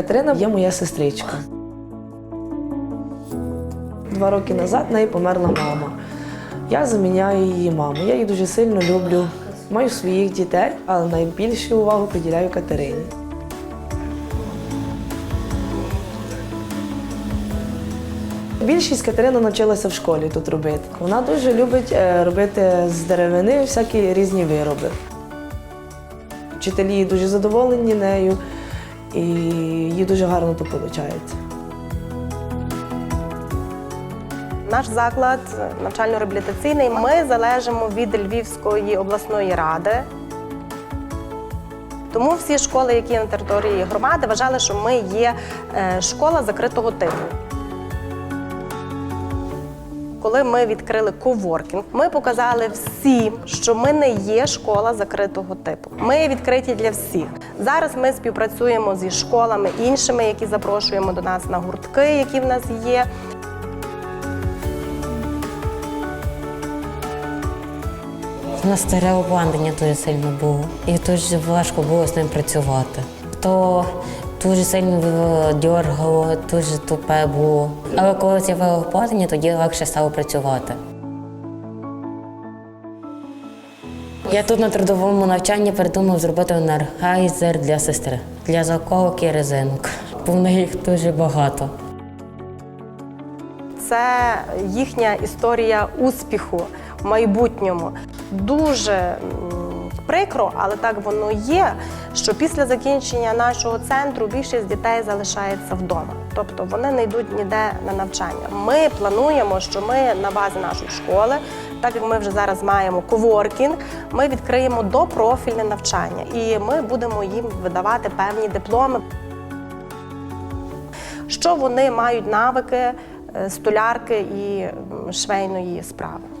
Катерина є моя сестричка. Два роки назад в неї померла мама. Я заміняю її маму. Я її дуже сильно люблю. Маю своїх дітей, але найбільшу увагу приділяю Катерині. Більшість Катерина навчилася в школі тут робити. Вона дуже любить е, робити з деревини всякі різні вироби. Вчителі дуже задоволені нею, і їй дуже гарно тут виходить. Наш заклад навчально-реабілітаційний. Ми залежимо від Львівської обласної ради. Тому всі школи, які на території громади, вважали, що ми є е, школа закритого типу. Коли ми відкрили коворкінг, ми показали всім, що ми не є школа закритого типу. Ми відкриті для всіх. Зараз ми співпрацюємо зі школами іншими, які запрошуємо до нас на гуртки, які в нас є. У нас старе обладнання дуже сильно було, і дуже важко було з ним працювати. То дуже сильно дергало, дуже тупе було. Але коли з'явило обладнання, тоді легше стало працювати. Я тут на трудовому навчанні придумав зробити енергайзер для сестри, для заколок і резинок. Бо в їх дуже багато. Це їхня історія успіху в майбутньому. Дуже прикро, але так воно є. Що після закінчення нашого центру більшість дітей залишається вдома, тобто вони не йдуть ніде на навчання. Ми плануємо, що ми на базі нашої школи, так як ми вже зараз маємо коворкінг, ми відкриємо допрофільне навчання і ми будемо їм видавати певні дипломи що вони мають навики е, столярки і швейної справи.